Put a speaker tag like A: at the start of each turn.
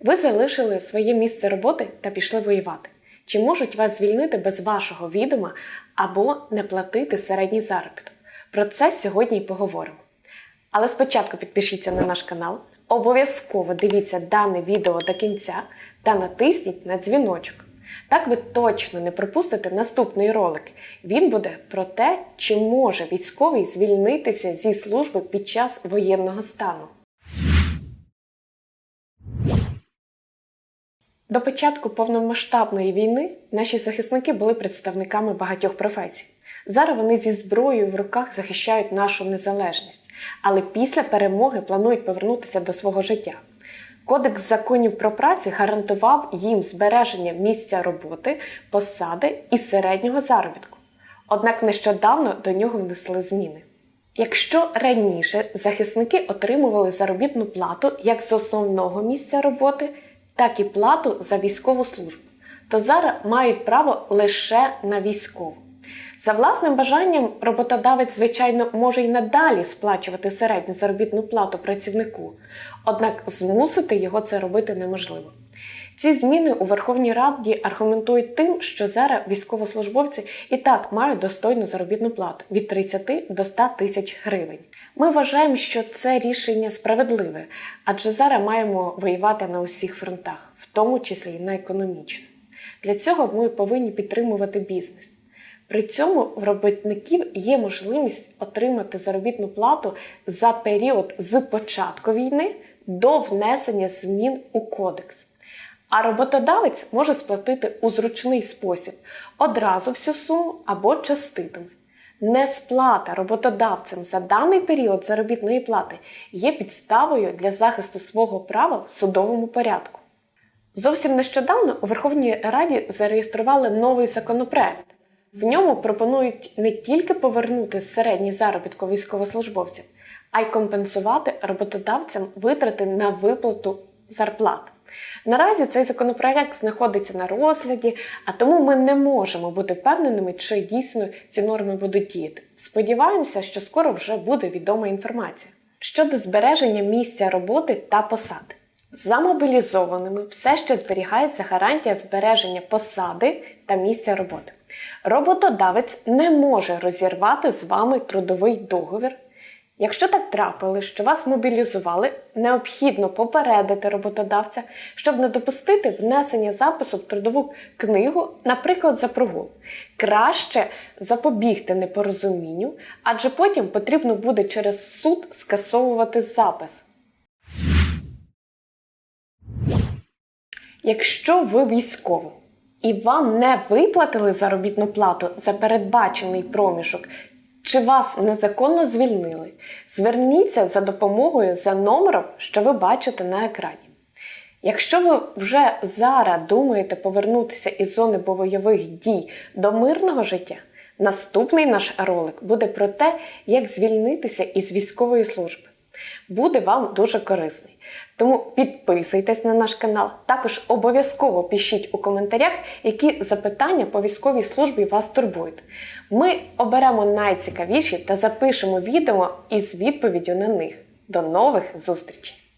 A: Ви залишили своє місце роботи та пішли воювати. Чи можуть вас звільнити без вашого відома або не платити середній заробіток? Про це сьогодні й поговоримо. Але спочатку підпишіться на наш канал, обов'язково дивіться дане відео до кінця та натисніть на дзвіночок. Так ви точно не пропустите наступний ролик. Він буде про те, чи може військовий звільнитися зі служби під час воєнного стану. До початку повномасштабної війни наші захисники були представниками багатьох професій. Зараз вони зі зброєю в руках захищають нашу незалежність, але після перемоги планують повернутися до свого життя. Кодекс законів про працю гарантував їм збереження місця роботи, посади і середнього заробітку. Однак нещодавно до нього внесли зміни. Якщо раніше захисники отримували заробітну плату як з основного місця роботи, так і плату за військову службу, то зараз мають право лише на військову. За власним бажанням роботодавець, звичайно, може й надалі сплачувати середню заробітну плату працівнику, однак змусити його це робити неможливо. Ці зміни у Верховній Раді аргументують тим, що зараз військовослужбовці і так мають достойну заробітну плату від 30 до 100 тисяч гривень. Ми вважаємо, що це рішення справедливе, адже зараз маємо воювати на усіх фронтах, в тому числі і на економічному. Для цього ми повинні підтримувати бізнес. При цьому в робітників є можливість отримати заробітну плату за період з початку війни до внесення змін у кодекс. А роботодавець може сплатити у зручний спосіб одразу всю суму або частинами. Несплата роботодавцем за даний період заробітної плати є підставою для захисту свого права в судовому порядку. Зовсім нещодавно у Верховній Раді зареєстрували новий законопроект. В ньому пропонують не тільки повернути середній заробітку військовослужбовців, а й компенсувати роботодавцям витрати на виплату зарплат. Наразі цей законопроект знаходиться на розгляді, а тому ми не можемо бути впевненими, чи дійсно ці норми будуть діяти. Сподіваємося, що скоро вже буде відома інформація. Щодо збереження місця роботи та посади. За мобілізованими все ще зберігається гарантія збереження посади та місця роботи. Роботодавець не може розірвати з вами трудовий договір. Якщо так трапили, що вас мобілізували, необхідно попередити роботодавця, щоб не допустити внесення запису в трудову книгу, наприклад, за прогул. Краще запобігти непорозумінню, адже потім потрібно буде через суд скасовувати запис. Якщо ви військовий і вам не виплатили заробітну плату за передбачений проміжок, чи вас незаконно звільнили, зверніться за допомогою за номером, що ви бачите на екрані. Якщо ви вже зараз думаєте повернутися із зони бойових дій до мирного життя, наступний наш ролик буде про те, як звільнитися із військової служби. Буде вам дуже корисний. Тому підписуйтесь на наш канал. Також обов'язково пишіть у коментарях, які запитання по військовій службі вас турбують. Ми оберемо найцікавіші та запишемо відео із відповіддю на них. До нових зустрічей!